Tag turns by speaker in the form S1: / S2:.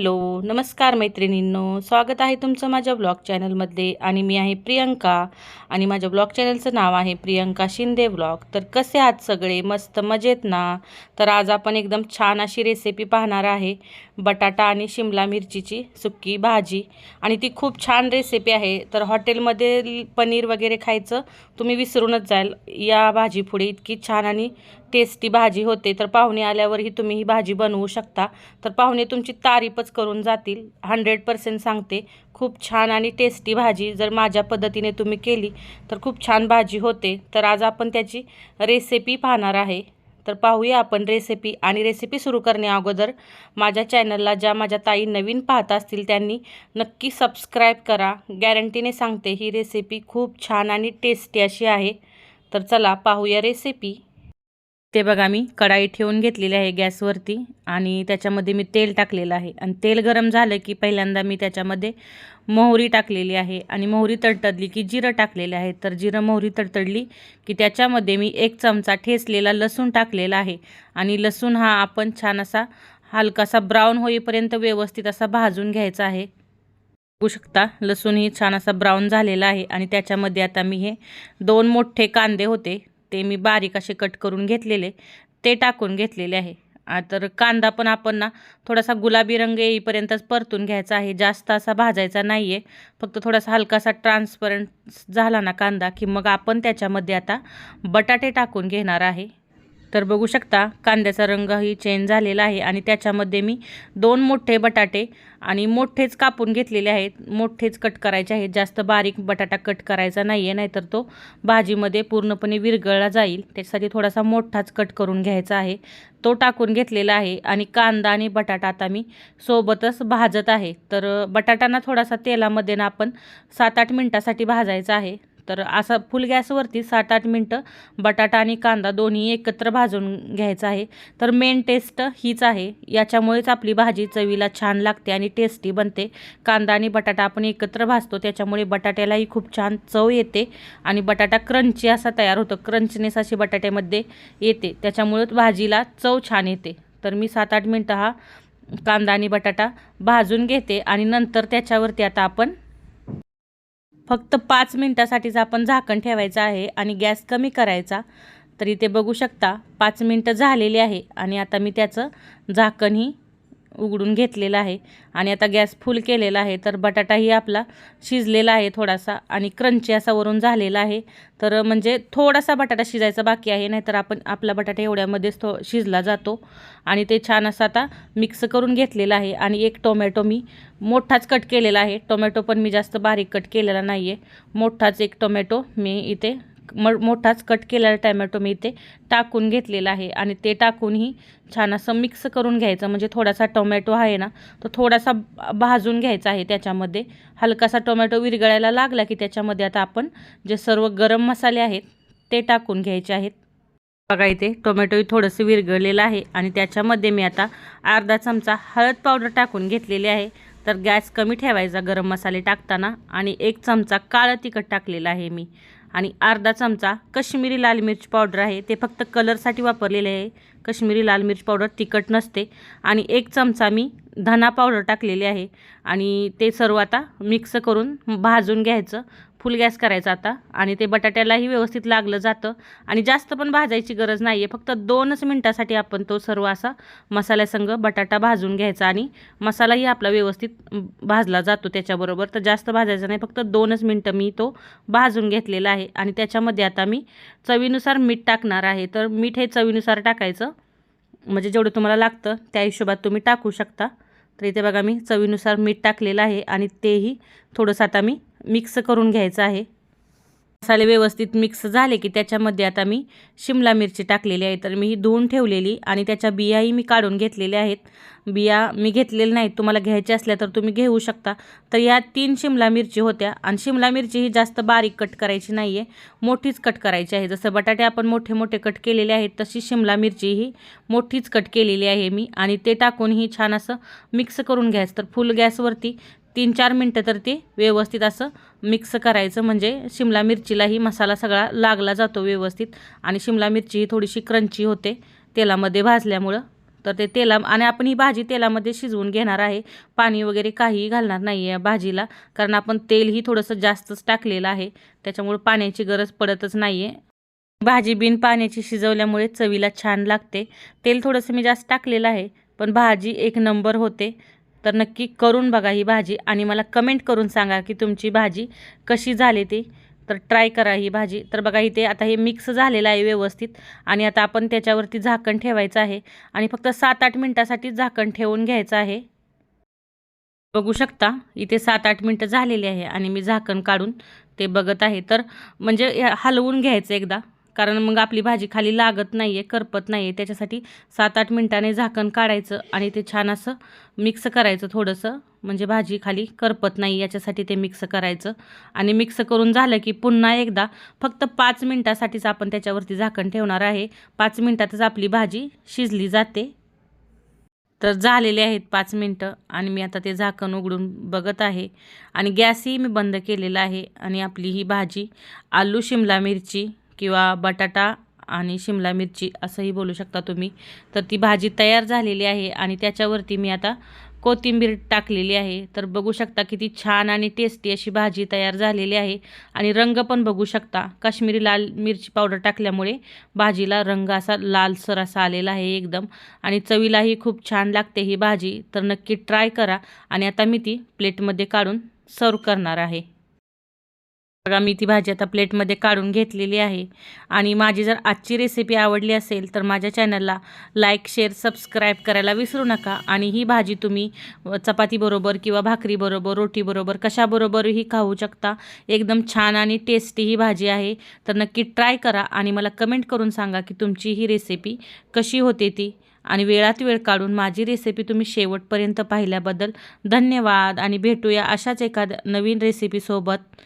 S1: Hello नमस्कार मैत्रिणींनो. स्वागत आहे तुमचं माझ्या ब्लॉग चॅनलमध्ये आणि मी आहे प्रियंका आणि माझ्या ब्लॉग चॅनलचं नाव आहे प्रियंका शिंदे ब्लॉग. तर कसे आहात सगळे? मस्त मजेत ना? तर आज आपण एकदम छान अशी रेसिपी पाहणार आहे. बटाटा आणि शिमला मिरचीची सुक्की भाजी. आणि ती खूप छान रेसिपी आहे. तर हॉटेलमध्ये पनीर वगैरे खायचं तुम्ही विसरूनच जाल. या भाजी पुढे इतकी छान आणि टेस्टी भाजी होते तर पाहुणे आल्यावरही तुम्ही ही भाजी बनवू शकता. तर पाहुणे तुमची तारीफच करून जातील. हंड्रेड पर्सेंट सांगते खूप छान आणि टेस्टी भाजी जर माझ्या पद्धतीने तुम्ही केली तर खूप छान भाजी होते. तर आज आपण त्याची रेसिपी पाहणार आहे. तर पाहूया आपण रेसिपी आणि रेसिपी सुरू करण्या अगोदर माझ्या चॅनलला ज्या माझ्या ताई नवीन पाहत असतील त्यांनी नक्की सबस्क्राईब करा. गॅरंटीने सांगते ही रेसिपी खूप छान आणि टेस्टी अशी आहे. तर चला पाहूया रेसिपी ते बघा मी कढाई ठेवून घेतलेली आहे गॅसवरती आणि त्याच्यामध्ये मी तेल टाकलेलं आहे. आणि तेल गरम झालं की पहिल्यांदा मी त्याच्यामध्ये मोहरी टाकलेली आहे आणि मोहरी तडतडली की जिरं टाकलेलं आहे. तर जिरं मोहरी तडतडली की त्याच्यामध्ये मी एक चमचा ठेचलेला लसूण टाकलेला आहे आणि लसूण हा आपण छान असा हलकासा ब्राऊन होईपर्यंत व्यवस्थित असा भाजून घ्यायचा आहे. बघू शकता लसूणही छान असा ब्राऊन झालेला आहे आणि त्याच्यामध्ये आता मी हे दोन मोठे कांदे होते ते मी बारीक असे कट करून घेतलेले ते टाकून घेतलेले आहे. तर कांदा पण आपण ना थोडासा गुलाबी रंग येईपर्यंतच परतून घ्यायचा आहे. जास्त असा भाजायचा नाही आहे फक्त थोडासा हलकासा ट्रान्सपरंट झाला ना कांदा की मग आपण त्याच्यामध्ये आता बटाटे टाकून घेणार आहे. तर बघू शकता कांद्याचा रंगही चेंज झालेला आहे आणि त्याच्यामध्ये मी दोन मोठे बटाटे आणि मोठेच कापून घेतलेले आहेत. मोठेच कट करायचे आहेत. जास्त बारीक बटाटा कट करायचा नाही आहे नाहीतर तो भाजीमध्ये पूर्णपणे विरघळला जाईल. त्याच्यासाठी थोडासा मोठाच कट करून घ्यायचा आहे. तो टाकून घेतलेला आहे आणि कांदा आणि बटाटा आता मी सोबतच भाजत आहे. तर बटाटाना थोडासा तेलामध्ये ना आपण सात आठ मिनटासाठी भाजायचा आहे. तर असं फुल गॅसवरती सात आठ मिनटं बटाटा आणि कांदा दोन्ही एकत्र भाजून घ्यायचं आहे. तर मेन टेस्ट हीच आहे. याच्यामुळेच आपली भाजी चवीला छान लागते आणि टेस्टी बनते. कांदा आणि बटाटा आपण एकत्र भाजतो त्याच्यामुळे बटाट्यालाही खूप छान चव येते आणि बटाटा क्रंची असा तयार होतो. क्रंचनेस अशी बटाट्यामध्ये येते. त्याच्यामुळं भाजीला चव छान येते. तर मी सात आठ मिनटं हा कांदा आणि बटाटा भाजून घेते आणि नंतर त्याच्यावरती आता आपण फक्त पाच मिनटासाठीच आपण झाकण ठेवायचं आहे आणि गॅस कमी करायचा. तर इथे बघू शकता पाच मिनटं झालेली आहे आणि आता मी त्याचं झाकणही उघडून घेतलेला आहे. आणि आता गॅस फुल केलेला आहे. तर बटाटाही आपला शिजलेला आहे थोडासा आणि क्रंची असा वरून झालेला आहे. तर म्हणजे थोडासा बटाटा शिजायचा बाकी आहे. नाहीतर आपण आपला बटाटा एवढ्यामध्येच थो शिजला जातो. आणि ते छान असा आता मिक्स करून घेतलेला आहे. आणि एक टोमॅटो मी मोठाच कट केलेला आहे. टोमॅटो पण मी जास्त बारीक कट केलेला नाही आहे मोठाच एक टोमॅटो मी इथे म मोठाच कट केलेला टॅमॅटो मी इथे टाकून घेतलेला आहे. आणि ते टाकूनही छान असं मिक्स करून घ्यायचं. म्हणजे थोडासा टोमॅटो आहे ना तो थोडासा भाजून घ्यायचा आहे त्याच्यामध्ये. हलकासा टोमॅटो विरगळायला लागला की त्याच्यामध्ये आता आपण जे सर्व गरम मसाले आहेत ते टाकून घ्यायचे आहेत. बघा इथे टोमॅटोही थोडंसं विरघळलेलं आहे. आणि त्याच्यामध्ये मी आता अर्धा चमचा हळद पावडर टाकून घेतलेली आहे. तर गॅस कमी ठेवायचा गरम मसाले टाकताना. आणि एक चमचा काळं तिखट टाकलेला आहे मी. आणि अर्धा चमचा कश्मीरी लाल मिरची पावडर आहे. ते फक्त कलरसाठी वापरलेले आहे. कश्मीरी लाल मिरची पावडर तिखट नसते. आणि एक चमचा मी धना पावडर टाकलेली आहे. आणि ते सर्व आता मिक्स करून भाजून घ्यायचं. फुल गॅस करायचा आता आणि ते बटाट्यालाही व्यवस्थित लागलं जातं. आणि जास्त पण भाजायची गरज नाही आहे फक्त दोनच मिनटासाठी आपण तो सर्व असा मसाल्यासंग बटाटा भाजून घ्यायचा आणि मसालाही आपला व्यवस्थित भाजला जातो त्याच्याबरोबर. तर जास्त भाजायचा नाही. फक्त दोनच मिनटं मी तो भाजून घेतलेला आहे. आणि त्याच्यामध्ये आता मी चवीनुसार मीठ टाकणार आहे. तर मीठ हे चवीनुसार टाकायचं. म्हणजे जेवढं तुम्हाला लागतं त्या हिशोबात तुम्ही टाकू शकता. तर इथे बघा मी चवीनुसार मीठ टाकलेलं आहे आणि तेही थोडंसं आता मी मिक्स करून घ्यायचं आहे. मसाले व्यवस्थित मिक्स झाले की त्याच्यामध्ये आता मी शिमला मिरची टाकलेली आहे. तर मी ही धुवून ठेवलेली आणि त्याच्या बियाही मी काढून घेतलेल्या आहेत. बिया मी घेतलेल्या नाहीत. तुम्हाला घ्यायच्या असल्या तर तुम्ही घेऊ शकता. तर या तीन शिमला मिरची होत्या आणि शिमला मिरची ही जास्त बारीक कट करायची नाही आहे मोठीच कट करायची आहे. जसं बटाटे आपण मोठे मोठे कट केलेले आहेत तशी शिमला मिरची ही मोठीच कट केलेली आहे मी आणि ते टाकून ही छान असं मिक्स करून घ्यायचं. तर फुल गॅसवरती तीन चार मिनटं तर ती व्यवस्थित असं मिक्स करायचं. म्हणजे शिमला मिरचीलाही मसाला सगळा लागला जातो व्यवस्थित. आणि शिमला मिरची ही थोडीशी क्रंची होते तेलामध्ये भाजल्यामुळं. तर ते तेला आणि आपण ही भाजी तेलामध्ये शिजवून घेणार आहे. पाणी वगैरे काहीही घालणार नाही आहे भाजीला. कारण आपण तेलही थोडंसं जास्तच टाकलेलं आहे. त्याच्यामुळे पाण्याची गरज पडतच नाही आहे भाजी बिन पाण्याची शिजवल्यामुळे चवीला छान लागते. तेल थोडंसं मी जास्त टाकलेलं आहे. पण भाजी एक नंबर होते. तर नक्की करून बघा ही भाजी आणि मला कमेंट करून सांगा की तुमची भाजी कशी झाली ती. तर ट्राय करा ही भाजी. तर बघा इथे आता हे मिक्स झालेलं आहे व्यवस्थित आणि आता आपण त्याच्यावरती झाकण ठेवायचं आहे आणि फक्त सात आठ मिनटासाठी झाकण ठेवून घ्यायचं आहे. बघू शकता इथे सात आठ मिनटं झालेली आहे आणि मी झाकण काढून ते बघत आहे. तर म्हणजे हलवून घ्यायचं एकदा. कारण मग आपली भाजी खाली लागत नाही आहे करपत नाही आहे त्याच्यासाठी सात आठ मिनटाने झाकण काढायचं आणि ते छान असं मिक्स करायचं थोडंसं. म्हणजे भाजी खाली करपत नाही याच्यासाठी ते मिक्स करायचं. आणि मिक्स करून झालं की पुन्हा एकदा फक्त पाच मिनटासाठीच आपण त्याच्यावरती झाकण ठेवणार आहे. पाच मिनटातच आपली भाजी शिजली जाते. तर झालेले आहेत पाच मिनटं आणि मी आता ते झाकण उघडून बघत आहे. आणि गॅसही मी बंद केलेला आहे आणि आपली ही भाजी आलू शिमला मिरची किंवा बटाटा आणि शिमला मिरची असंही बोलू शकता तुम्ही. तर ती भाजी तयार झालेली आहे आणि त्याच्यावरती मी आता कोथिंबीर टाकलेली आहे. तर बघू शकता किती छान आणि टेस्टी अशी भाजी तयार झालेली आहे आणि रंग पण बघू शकता. काश्मीरी लाल मिरची पावडर टाकल्यामुळे भाजीला रंग असा लालसर असा आलेला आहे एकदम आणि चवीलाही खूप छान लागते ही भाजी. तर नक्की ट्राय करा आणि आता मी ती प्लेटमध्ये काढून सर्व करणार आहे. बघा मी ती भाजी आता प्लेटमध्ये काढून घेतलेली आहे. आणि माझी जर आजची रेसिपी आवडली असेल तर माझ्या चॅनलला लाईक शेअर सबस्क्राईब करायला विसरू नका. आणि ही भाजी तुम्ही चपातीबरोबर किंवा भाकरीबरोबर रोटीबरोबर कशाबरोबरही खाऊ शकता. एकदम छान आणि टेस्टी ही भाजी आहे. तर नक्की ट्राय करा आणि मला कमेंट करून सांगा की तुमची ही रेसिपी कशी होते ती. आणि वेळात वेळ काढून माझी रेसिपी तुम्ही शेवटपर्यंत पाहिल्याबद्दल धन्यवाद. आणि भेटूया अशाच एखाद्या नवीन रेसिपीसोबत